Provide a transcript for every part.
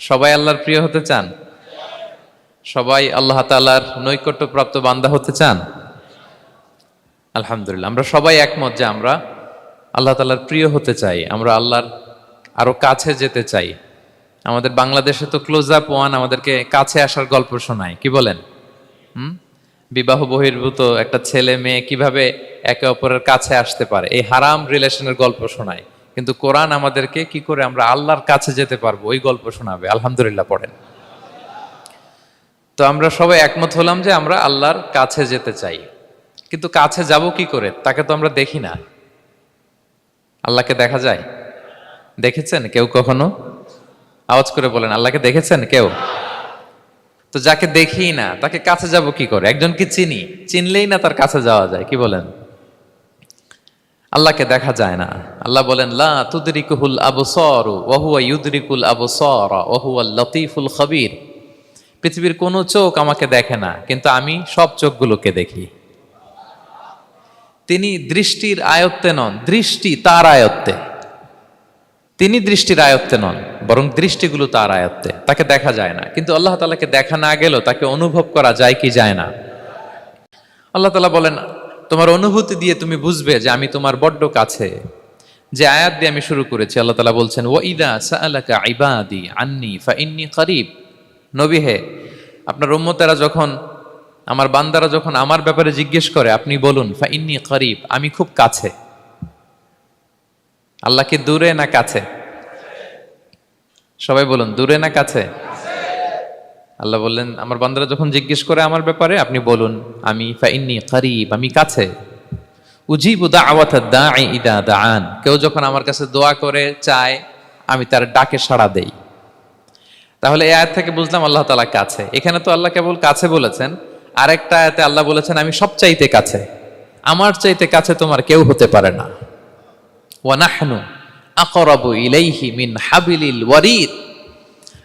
সবাই আল্লাহর প্রিয় হতে চান? সবাই আল্লাহ তালার নৈকট্যপ্রাপ্ত বান্দা হতে চান? আলহামদুলিল্লাহ, আমরা সবাই একমত যে আমরা আল্লাহ তালার প্রিয় হতে চাই, আমরা আল্লাহর আরও কাছে যেতে চাই। আমাদের বাংলাদেশে তো ক্লোজ আপ ওয়ান আমাদেরকে কাছে আসার গল্প শোনায়, কি বলেন? হুম? বিবাহ বহির্ভূত একটা ছেলে মেয়ে কীভাবে একে অপরের কাছে আসতে পারে? এই হারাম রিলেশনের গল্প শোনায়। কিন্তু কোরআন আমাদেরকে কি করে আমরা আল্লাহর কাছে যেতে পারব? ওই গল্প শোনাবে। আলহামদুলিল্লাহ পড়েন। তো আমরা সবাই একমত হলাম যে আমরা আল্লাহর কাছে যেতে চাই। কিন্তু কাছে যাব কি করে? তাকে তো আমরা দেখি না। আল্লাহকে দেখা যায়? দেখেছেন কেউ কখনো? আওয়াজ করে বলেন, আল্লাহকে দেখেছেন কেউ? তো যাকে দেখি না, তাকে কাছে যাব কি করে? একজনকে চিনি? চিনলেই না তার কাছে যাওয়া যায়, কি বলেন? আল্লাহকে দেখা যায় না। আল্লাহ বলেন, লা তুদরিকুল আবসর ওহুয়া ইউদরিকুল আবসর ওহুয়া লতিফুল খবির। পৃথিবীর কোনো চোখ আমাকে দেখে না, কিন্তু আমি সব চোখগুলোকে দেখি। তিনি দৃষ্টির আয়ত্তে নন, দৃষ্টি তার আয়ত্তে। তিনি দৃষ্টির আয়ত্তে নন, বরং দৃষ্টিগুলো তার আয়ত্তে। তাকে দেখা যায় না, কিন্তু আল্লাহ তালাকে দেখা না গেলেও তাকে অনুভব করা যায় কি যায় না। আল্লাহ তালা বলেন তোমার অনুভূতি দিয়ে তুমি বুঝবে যে আমি তোমার বড্ড কাছে। যে আয়াত দিয়ে আমি শুরু করেছি, আল্লাহ তালা বলছেন ও ইদা সাআলাকা ইবাদি আন্নি ফা ইন্নি করিব। নবী হে, আপনার উম্মতেরা যখন, আমার বান্দারা যখন আমার ব্যাপারে জিজ্ঞেস করে, আপনি বলুন ফা ইন্নি করিব, আমি খুব কাছে। আল্লাহকে দূরে না কাছে? সবাই বলুন, দূরে না কাছে? আল্লাহ বললেন, আমার বান্দারা যখন জিজ্ঞেস করে আমার ব্যাপারে, আপনি বলুন, আমি ফাইন্নি করিব, আমি কাছে। উজিব উজিবু দাওয়াত দা ইদা দাআন। কেউ যখন আমার কাছে দোয়া করে, চায়, আমি তার ডাকে সাড়া দেই। তাহলে এই আয়াত থেকে বুঝলাম আল্লাহ তাআলা কাছে। এখানে তো আল্লাহ কেবল কাছে বলেছেন, আরেকটা আয়াতে আল্লাহ বলেছেন, আমি সব চাইতে কাছে। আমার চাইতে কাছে তোমার কেউ হতে পারে না। ওয়ানাহনু আকরাবু ইলাইহি মিন হাবিলিল ওয়ারিদ।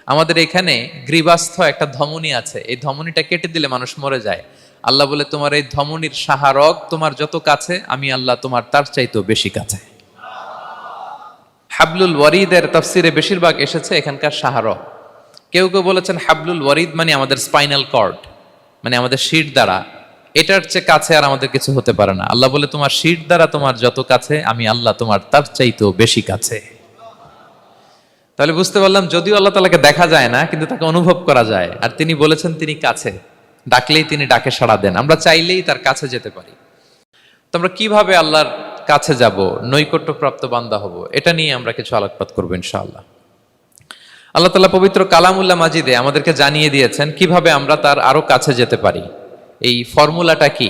আমাদের এখানে গ্রীবাস্থ একটা ধমনী আছে। এই ধমনীটা কেটে দিলে মানুষ মরে যায়। আল্লাহ বলে, তোমার এই ধমনীর সাহারক তোমার যত কাছে, আমি আল্লাহ তোমার তার চাইতেও বেশি কাছে। হাবলুল ওয়ারিদের তফসিরে বেশিরভাগ এসেছে এখানকার সাহারক কেউ কেউ বলেছেন হাবলুল ওয়ারিদ মানে আমাদের স্পাইনাল কর্ড মানে আমাদের শির দ্বারা। এটার চেয়ে কাছে আর আমাদের কিছু হতে পারে না। আল্লাহ বলে, তোমার শির দ্বারা তোমার যত কাছে, আমি আল্লাহ তোমার তার চাইতেও বেশি কাছে। তাহলে বুঝতে পারলাম যদিও আল্লাহ তালাকে দেখা যায় না, কিন্তু তাকে অনুভব করা যায়। আর তিনি বলেছেন তিনি কাছে। ডাকলেই তিনি ডাকে সাড়া দেন। আমরা চাইলেই তার কাছে যেতে পারি। তো আমরা কীভাবে আল্লাহর কাছে যাব? নৈকট্যপ্রাপ্ত বান্দা হব। এটা নিয়ে আমরা কিছু আলোকপাত করব ইনশাআল্লাহ। আল্লাহ তালা পবিত্র কালামুল্লাহ মাজিদে আমাদেরকে জানিয়ে দিয়েছেন কীভাবে আমরা তার আরও কাছে যেতে পারি। এই ফর্মুলাটা কি?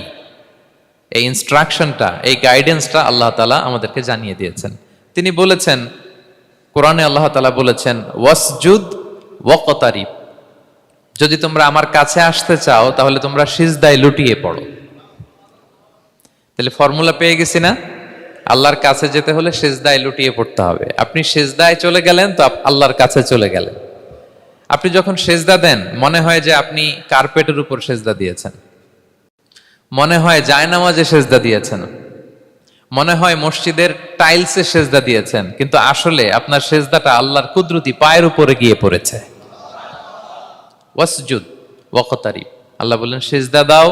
এই ইনস্ট্রাকশনটা এই গাইডেন্সটা আল্লাহ তালা আমাদেরকে জানিয়ে দিয়েছেন। তিনি বলেছেন কোরআনে আল্লাহ তালা বলেছেন, ওয়াসজুদ ওয়াকতারিব। যদি তোমরা আমার কাছে আসতে চাও, তাহলে তোমরা সিজদায় লুটিয়ে পড়ো। তাহলে ফর্মুলা পেয়ে গেছি না? আল্লাহর কাছে যেতে হলে সেজদায় লুটিয়ে পড়তে হবে। আপনি সেজদায় চলে গেলেন, তো আল্লাহর কাছে চলে গেলেন। আপনি যখন সেজদা দেন, মনে হয় যে আপনি কার্পেটের উপর সেজদা দিয়েছেন। মনে হয় জায়নামাজে সেজদা দিয়েছেন। মনে হয় মসজিদের টাইলসে সেজদা দিয়েছেন, কিন্তু আসলে আপনার সেজদাটা আল্লাহর কুদরতি পায়ের উপরে গিয়ে পড়েছে। ওয়াসজুদ ওয়াকতারি আল্লাহ বললেন, সেজদা দাও,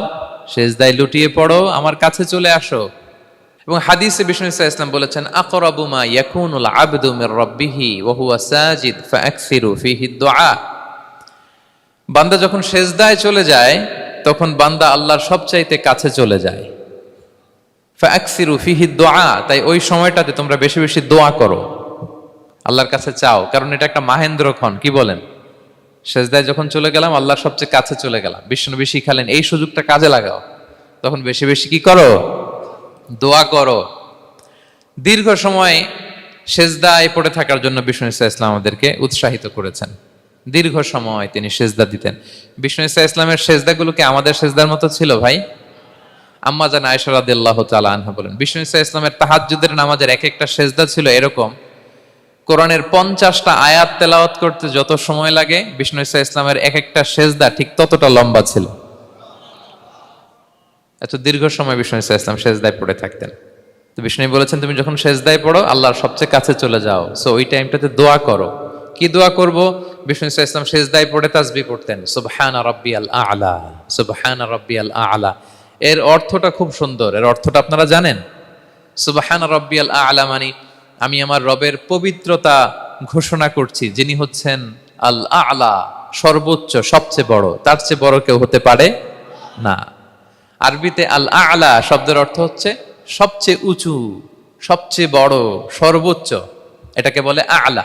সেজদায় লুটিয়ে পড়ো, আমার কাছে চলে আসো। এবং হাদিসে বিষ্ণু ইসা ইসলাম বলেছেন, আকরাবু মা ইয়াকুনুল আবদু মির রাব্বিহি ওয়া হুয়া সাজিদ ফাআকসিরু ফিহি দুআ। বান্দা যখন সেজদায় চলে যায়, তখন বান্দা আল্লাহর সবচাইতে কাছে চলে যায়। ফাআকসিরু ফিহি দোয়া, তাই ওই সময়টাতে তোমরা বেশি বেশি দোয়া করো। আল্লাহর কাছে চাও, কারণ এটা একটা মাহেন্দ্র ক্ষণ কি বলেন? সেজদায় যখন চলে গেলাম আল্লাহর সবচেয়ে কাছে চলে গেলাম। বিষ্ণু শিখালেন, এই সুযোগটা কাজে লাগাও। তখন বেশি বেশি কি করো? দোয়া করো। দীর্ঘ সময় সেজদায় পড়ে থাকার জন্য বিষ্ণু ইসা ইসলাম আমাদেরকে উৎসাহিত করেছেন। দীর্ঘ সময় তিনি সেজদা দিতেন। বিষ্ণু ইসা ইসলামের সেজদাগুলোকে আমাদের সেজদার মতো ছিল ভাই? আম্মা জান আয়সা রাদিয়াল্লাহু তাআলা আনহা বলেন, বিষ্ণু ইসা ইসলামের তাহাজ্জুদের নামাজের এক একটা সেজদা ছিল এরকম, কোরআনের পঞ্চাশটা আয়াত তেলাওয়াত করতে যত সময় লাগে, বিষ্ণু ইসা ইসলামের এক একটা সেজদা ঠিক ততটা লম্বা ছিল। এত দীর্ঘ সময় বিষ্ণু ইসা ইসলাম সেজদায় পড়ে থাকতেন। তো বিষ্ণু বলেছেন, তুমি যখন সেজদায় পড়ো, আল্লাহর সবচেয়ে কাছে চলে যাও। সো ওই টাইমটাতে দোয়া করো। কি দোয়া করব? বিষ্ণু ইসা ইসলাম সেজদায় পড়ে তাসবি পড়তেন, সুবহান রব্বি আল আলা সুবহান রব্বি আল আলা। এর অর্থটা খুব সুন্দর। এর অর্থটা আপনারা জানেন? সুবহান রব্বি আল আলা মানে আমি আমার রবের পবিত্রতা ঘোষণা করছি। যিনি হচ্ছেন আল আলা, সর্বোচ্চ, সবচেয়ে বড়। তার চেয়ে বড় কেউ হতে পারে না। আরবিতে আল আলা শব্দের অর্থ হচ্ছে সবচেয়ে উঁচু, সবচেয়ে বড়, সর্বোচ্চ। এটাকে বলে আলা।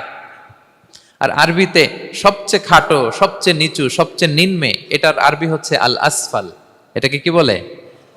আর আরবিতে সবচেয়ে খাটো, সবচেয়ে নিচু, সবচেয়ে নিম্নে, এটার আরবি হচ্ছে আল আসফাল। এটাকে কি বলে?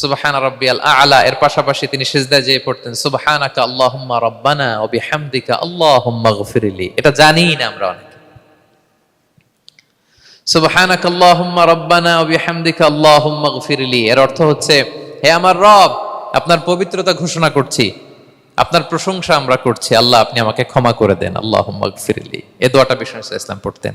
সুবাহান রব্বিয়াল আলা। এর পাশাপাশি তিনি সেজদায় যেয়ে পড়তেন, সুবাহানাকা আল্লাহুম্মা রব্বানা বিহামদিকা এটা জানি না আমরা আল্লাহুম্মা রব্বানা বিহামদিকা আল্লাহুম্মা এর অর্থ হচ্ছে, হে আমার রব, আপনার পবিত্রতা ঘোষণা করছি। আপনার প্রশংসা আমরা করছি। আল্লাহ, আপনি আমাকে ক্ষমা করে দেন। আল্লাহুম্মা গফিরলি। এ দোয়াটা বিষ্ণু ইসলাম পড়তেন।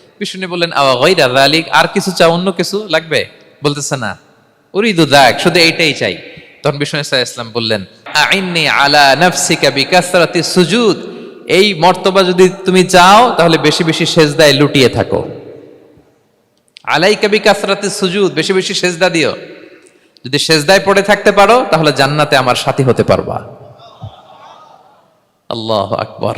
বিষ্ণু বললেন আর কিছু চাও, অন্য কিছু লাগবে? বলতেছে, না, উরিদু দাক শুধু এইটাই চাই। তখন বিষ্ণু ইসলাম বললেন, আইন্নি আলা নাফসিকা বিকাসরাতি সুজুদ, এই মর্তবা যদি তুমি চাও, তাহলে বেশি বেশি সেজদায় লুটিয়ে থাকো। আলাইকা বিকাসরাতি সুজুদ, বেশি বেশি সেজদা দিও। যদি সেজদায় পড়ে থাকতে পারো, তাহলে জান্নাতে আমার সাথী হতে পারবা। আল্লাহ আকবর।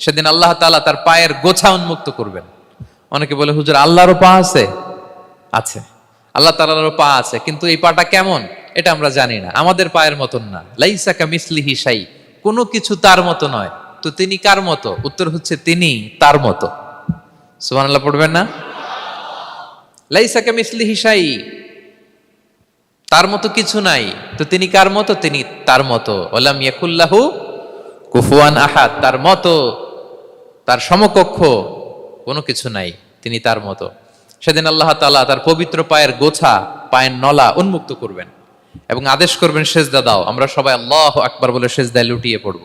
সেদিন আল্লাহ তাআলা তার পায়ের গোছা উন্মুক্ত করবেন। অনেকে বলে, হুজুর, আল্লাহরও পা আছে? আছে। আল্লাহ তাআলারও পা আছে, কিন্তু এই পাটা কেমন? এটা আমরা জানি না। আমাদের পায়ের মতন না। লাইসা কামিসলিহি শাই। কোনো কিছু তার মতো নয়। তো তিনি কার মতো? উত্তর হচ্ছে তিনি তার মতো। সুবহানাল্লাহ, পড়বেন না? লাইসা কামিসলিহি শাই। তার মতো কিছু নাই। তো তিনি কার মতো? তিনি তার মতো। ওলাম ইয়াকুল্লাহু কুফুয়ান আহাদ। তার মতো। তার সমকক্ষ কোনো কিছু নাই, তিনি তার মতো। সেদিন আল্লাহ তালা তার পবিত্র পায়ের গোছা, পায়ের নলা উন্মুক্ত করবেন এবং আদেশ করবেন, সেজদা দাও। আমরা সবাই আল্লাহ আকবার বলে সেজদায় লুটিয়ে পড়ব।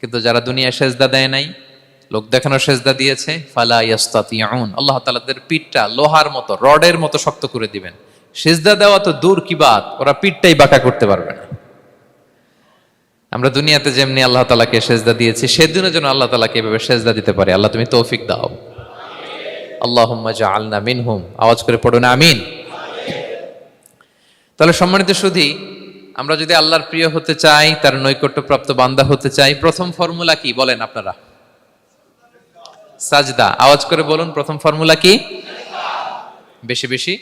কিন্তু যারা দুনিয়ায় সেজদা দেয় নাই, লোক দেখানো সেজদা দিয়েছে, ফালা ইয়াস্তাতিয়াউন আল্লাহ তালাদের পিঠটা লোহার মতো, রডের মতো শক্ত করে দিবেন। সেজদা দেওয়া তো দূর কি বাত, ওরা পিঠটাই বাঁকা করতে পারবে না। আমরা দুনিয়াতে যেমনি আল্লাহ তালাকে সেজদা দিয়েছি, সেদিনও যেন আল্লাহ তালাকে এভাবে সেজদা দিতে পারে। আল্লাহ, তুমি তৌফিক দাও। আল্লাহ আলনা মিনহুম। আওয়াজ করে পড়ো না আমিন। তাহলে সম্মানিত সুধি, আমরা যদি আল্লাহর প্রিয় হতে চাই, তার নৈকট্যপ্রাপ্ত বান্দা হতে চাই, প্রথম ফর্মুলা কি বলেন আপনারা? সাজদা। আওয়াজ করে বলুন, প্রথম ফর্মুলা কি? বেশি বেশি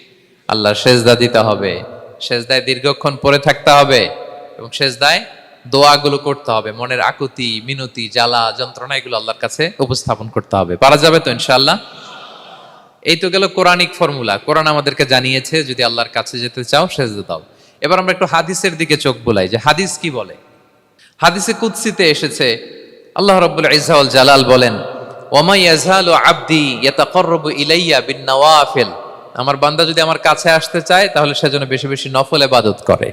আল্লাহর সেজদা দিতে হবে। সেজদায় দীর্ঘক্ষণ পরে থাকতে হবে এবং সেজদায় দোয়াগুলো করতে হবে, মনের আকুতি, মিনতি, জ্বালা, যন্ত্রণা, এগুলো আল্লাহর কাছে উপস্থাপন করতে হবে। পারা যাবে তো ইনশাআল্লাহ? এই তো গেল কোরআনিক ফর্মুলা। কোরআন আমাদেরকে জানিয়েছে, যদি আল্লাহর কাছে যেতে চাও, সেজদা দাও। এবার আমরা একটু হাদিসের দিকে চোখ বোলাই, যে হাদিস কি বলে? হাদিসে কুৎসিতে এসেছে, আল্লাহ রাব্বুল ইজ্জাউল জালাল বলেন ওমাই ইয়াজহালু আবদি ইয়াতাকাররাবু ইলাইয়া বিন নওয়াফিল। আমার বান্দা যদি আমার কাছে আসতে চায়, তাহলে সে যেন বেশি বেশি নফল ইবাদত করে।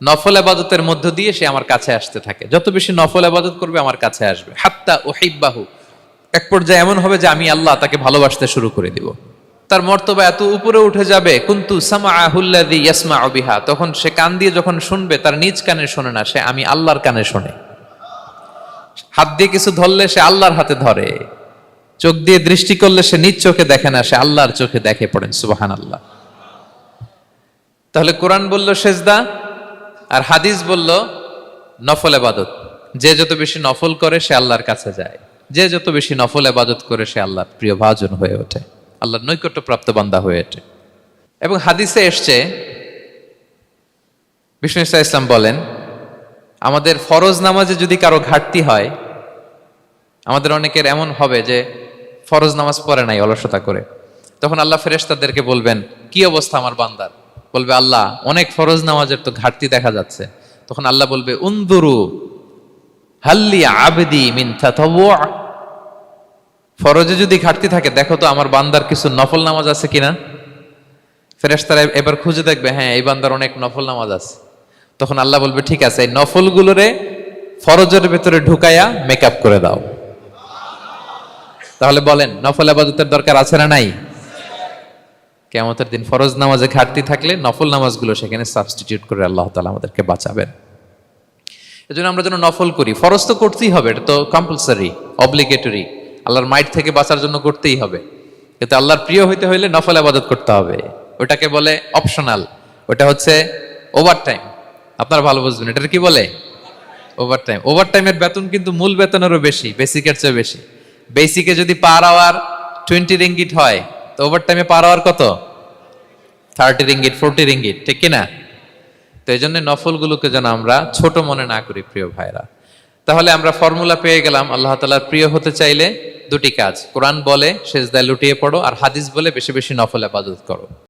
নফল আবাদতের মধ্য দিয়ে সে আমার কাছে আসতে থাকে। যত বেশি নফল আবাদত করবে, আমার কাছে আসবে। হাত্তা ওহিব্বাহু এক পর্যায়ে এমন হবে যে আমি আল্লাহ তাকে ভালোবাসতে শুরু করে দিব। তার মর্তবা এত উপরে উঠে যাবে, কিন্তু সামা আহুল্লাদি ইয়াসমা অবিহা তখন সে কান দিয়ে যখন শুনবে, তার নিজ কানে শোনে না, সে আমি আল্লাহর কানে শোনে। হাত দিয়ে কিছু ধরলে সে আল্লাহর হাতে ধরে। চোখ দিয়ে দৃষ্টি করলে সে নিজ চোখে দেখে না, সে আল্লাহর চোখে দেখে পড়েন সুবাহান আল্লাহ তাহলে কোরআন বলল, সেজদা আর হাদিস বলল, নফল আবাদত যে যত বেশি নফল করে, সে আল্লাহর কাছে যায়। যে যত বেশি নফল আবাদত করে, সে আল্লাহর প্রিয় ভাজন হয়ে ওঠে। আল্লাহর নৈকট্য প্রাপ্ত বান্দা হয়ে ওঠে। এবং হাদিসে এসছে, বিষ্ণু ইসা ইসলাম বলেন, আমাদের ফরজ নামাজে যদি কারও ঘাটতি হয়, আমাদের অনেকের এমন হবে যে ফরজ নামাজ পড়ে নাই অলসতা করে। তখন আল্লাহ ফেরেশতাদেরকে বলবেন, কি অবস্থা আমার বান্দার? বলবে, আল্লাহ, অনেক ফরজ নামাজের তো ঘাটতি দেখা যাচ্ছে। তখন আল্লাহ বলবে উন্দুরু হাল্লি আবেদি মিন ফরজে যদি ঘাটতি থাকে, দেখো তো আমার বান্দার কিছু নফল নামাজ আছে কিনা? ফেরেশতারা এবার খুঁজে দেখবে হ্যাঁ এই বান্দার অনেক নফল নামাজ আছে। তখন আল্লাহ বলবে, ঠিক আছে, এই নফলগুলোরে ফরজের ভেতরে ঢুকায়া মেকআপ করে দাও। তাহলে বলেন, নফল আবাদতের দরকার আছে না নাই? কেমতের দিন ফরজ নামাজে ঘাটতি থাকলে নফল নামাজগুলো সেখানে সাবস্টিটিউট করে আল্লাহ তালা আমাদেরকে বাঁচাবেন। এজন্য আমরা যেন নফল করি। ফরজ তো করতেই হবে, এটা তো কম্পালসারি অব্লিগেটরি আল্লাহর মাইট থেকে বাঁচার জন্য করতেই হবে। কিন্তু আল্লাহর প্রিয় হইতে হইলে নফল আবাদত করতে হবে। ওটাকে বলে অপশনাল ওটা হচ্ছে ওভার টাইম আপনারা ভালো বুঝবেন, এটার কি বলে? ওভার টাইম ওভার টাইমের বেতন কিন্তু মূল বেতনেরও বেশি বেসিকের চেয়ে বেশি। বেসিকে যদি পার আওয়ার টোয়েন্টি রিঙ্গিট হয় তো ওভার টাইমে পার আওয়ার কত? থার্টি রিঙ্গিট ফোরটি রিঙ্গিট ঠিক কিনা? তো এই জন্য নফলগুলোকে যেন আমরা ছোট মনে না করি, প্রিয় ভাইরা। তাহলে আমরা ফর্মুলা পেয়ে গেলাম, আল্লাহ তালার প্রিয় হতে চাইলে দুটি কাজ। কোরআন বলে শেষদায় লুটিয়ে পড়ো, আর হাদিস বলে, বেশি বেশি নফল আবাদত করো।